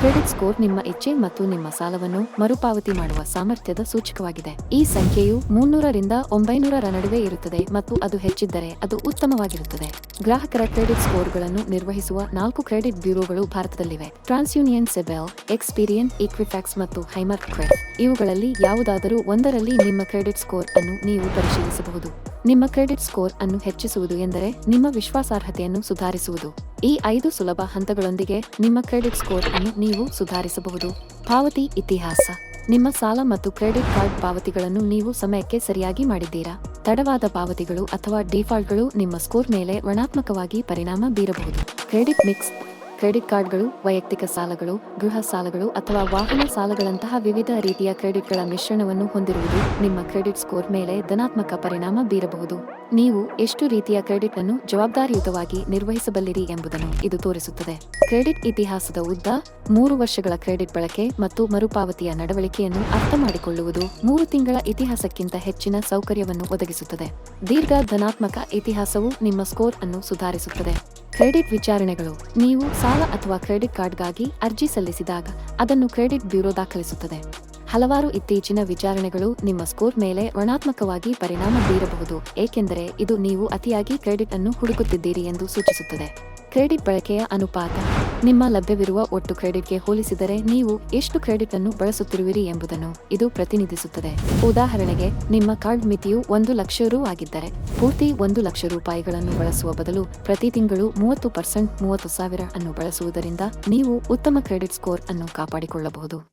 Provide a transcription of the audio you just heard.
Credit score ನಿಮ್ಮ ಇಚ್ಛೆ ಮತ್ತು ನಿಮ್ಮ ಸಾಲವನ್ನು ಮರುಪಾವತಿ ಮಾಡುವ ಸಾಮರ್ಥ್ಯದ ಸೂಚಕವಾಗಿದೆ. ಈ ಸಂಖ್ಯೆಯು ಮುನ್ನೂರರಿಂದ ಒಂಬೈನೂರರ ನಡುವೆ ಇರುತ್ತದೆ ಮತ್ತು ಅದು ಹೆಚ್ಚಿದ್ದರೆ ಅದು ಉತ್ತಮವಾಗಿರುತ್ತದೆ. ಗ್ರಾಹಕರ ಕ್ರೆಡಿಟ್ ಸ್ಕೋರ್ಗಳನ್ನು ನಿರ್ವಹಿಸುವ ನಾಲ್ಕು ಕ್ರೆಡಿಟ್ ಬ್ಯೂರೋಗಳು ಭಾರತದಲ್ಲಿವೆ. ಟ್ರಾನ್ಸ್ಯೂನಿಯನ್ ಸೆಬೆಲ್, ಎಕ್ಸ್ಪೀರಿಯನ್ ಇಕ್ವಿಫ್ಯಾಕ್ಸ್ ಮತ್ತು ಹೈಮರ್ ಕ್ರೆಡ್ ಇವುಗಳಲ್ಲಿ ಯಾವುದಾದರೂ ಒಂದರಲ್ಲಿ ನಿಮ್ಮ ಕ್ರೆಡಿಟ್ ಸ್ಕೋರ್ ಅನ್ನು ನೀವು ಪರಿಶೀಲಿಸಬಹುದು. ನಿಮ್ಮ ಕ್ರೆಡಿಟ್ ಸ್ಕೋರ್ ಅನ್ನು ಹೆಚ್ಚಿಸುವುದು ಎಂದರೆ ನಿಮ್ಮ ವಿಶ್ವಾಸಾರ್ಹತೆಯನ್ನು ಸುಧಾರಿಸುವುದು. ಈ ಐದು ಸುಲಭ ಹಂತಗಳೊಂದಿಗೆ ನಿಮ್ಮ ಕ್ರೆಡಿಟ್ ಸ್ಕೋರ್ ಅನ್ನು ನೀವು ಸುಧಾರಿಸಬಹುದು. ಪಾವತಿ ಇತಿಹಾಸ. ನಿಮ್ಮ ಸಾಲ ಮತ್ತು ಕ್ರೆಡಿಟ್ ಕಾರ್ಡ್ ಪಾವತಿಗಳನ್ನು ನೀವು ಸಮಯಕ್ಕೆ ಸರಿಯಾಗಿ ಮಾಡಿದ್ದೀರಾ? ತಡವಾದ ಪಾವತಿಗಳು ಅಥವಾ ಡಿಫಾಲ್ಟ್ಗಳು ನಿಮ್ಮ ಸ್ಕೋರ್ ಮೇಲೆ ಋಣಾತ್ಮಕವಾಗಿ ಪರಿಣಾಮ ಬೀರಬಹುದು. ಕ್ರೆಡಿಟ್ ಮಿಕ್ಸ್ ಕ್ರೆಡಿಟ್ ಕಾರ್ಡ್ಗಳು, ವೈಯಕ್ತಿಕ ಸಾಲಗಳು, ಗೃಹ ಸಾಲಗಳು ಅಥವಾ ವಾಹನ ಸಾಲಗಳಂತಹ ವಿವಿಧ ರೀತಿಯ ಕ್ರೆಡಿಟ್ಗಳ ಮಿಶ್ರಣವನ್ನು ಹೊಂದಿರುವುದು ನಿಮ್ಮ ಕ್ರೆಡಿಟ್ ಸ್ಕೋರ್ ಮೇಲೆ ಧನಾತ್ಮಕ ಪರಿಣಾಮ ಬೀರಬಹುದು. ನೀವು ಎಷ್ಟು ರೀತಿಯ ಕ್ರೆಡಿಟ್ ಅನ್ನು ಜವಾಬ್ದಾರಿಯುತವಾಗಿ ನಿರ್ವಹಿಸಬಲ್ಲಿರಿ ಎಂಬುದನ್ನು ಇದು ತೋರಿಸುತ್ತದೆ. ಕ್ರೆಡಿಟ್ ಇತಿಹಾಸದ ಉದ್ದ, ಮೂರು ವರ್ಷಗಳ ಕ್ರೆಡಿಟ್ ಬಳಕೆ ಮತ್ತು ಮರುಪಾವತಿಯ ನಡವಳಿಕೆಯನ್ನು ಅರ್ಥಮಾಡಿಕೊಳ್ಳುವುದು ಮೂರು ತಿಂಗಳ ಇತಿಹಾಸಕ್ಕಿಂತ ಹೆಚ್ಚಿನ ಸೌಕರ್ಯವನ್ನು ಒದಗಿಸುತ್ತದೆ. ದೀರ್ಘ ಧನಾತ್ಮಕ ಇತಿಹಾಸವು ನಿಮ್ಮ ಸ್ಕೋರ್ ಅನ್ನು ಸುಧಾರಿಸುತ್ತದೆ. ಕ್ರೆಡಿಟ್ ವಿಚಾರಣೆಗಳು, ನೀವು ಸಾಲ ಅಥವಾ ಕ್ರೆಡಿಟ್ ಕಾರ್ಡ್ಗಾಗಿ ಅರ್ಜಿ ಸಲ್ಲಿಸಿದಾಗ ಅದನ್ನು ಕ್ರೆಡಿಟ್ ಬ್ಯೂರೋ ದಾಖಲಿಸುತ್ತದೆ. ಹಲವಾರು ಇತ್ತೀಚಿನ ವಿಚಾರಣೆಗಳು ನಿಮ್ಮ ಸ್ಕೋರ್ ಮೇಲೆ ಋಣಾತ್ಮಕವಾಗಿ ಪರಿಣಾಮ ಬೀರಬಹುದು, ಏಕೆಂದರೆ ಇದು ನೀವು ಅತಿಯಾಗಿ ಕ್ರೆಡಿಟ್ ಅನ್ನು ಹುಡುಕುತ್ತಿದ್ದೀರಿ ಎಂದು ಸೂಚಿಸುತ್ತದೆ. ಕ್ರೆಡಿಟ್ ಬಳಕೆಯ ಅನುಪಾತ. ನಿಮ್ಮ ಲಭ್ಯವಿರುವ ಒಟ್ಟು ಕ್ರೆಡಿಟ್ಗೆ ಹೋಲಿಸಿದರೆ ನೀವು ಎಷ್ಟು ಕ್ರೆಡಿಟ್ ಅನ್ನು ಬಳಸುತ್ತಿರುವಿರಿ ಎಂಬುದನ್ನು ಇದು ಪ್ರತಿನಿಧಿಸುತ್ತದೆ. ಉದಾಹರಣೆಗೆ, ನಿಮ್ಮ ಕಾರ್ಡ್ ಮಿತಿಯು ಒಂದು ಲಕ್ಷ ರು ಆಗಿದ್ದರೆ, ಪೂರ್ತಿ ಒಂದು ಲಕ್ಷ ರೂಪಾಯಿಗಳನ್ನು ಬಳಸುವ ಬದಲು ಪ್ರತಿ ತಿಂಗಳು ಮೂವತ್ತು ಪರ್ಸೆಂಟ್ ಮೂವತ್ತು ಸಾವಿರ ಅನ್ನು ಬಳಸುವುದರಿಂದ ನೀವು ಉತ್ತಮ ಕ್ರೆಡಿಟ್ ಸ್ಕೋರ್ ಅನ್ನು ಕಾಪಾಡಿಕೊಳ್ಳಬಹುದು.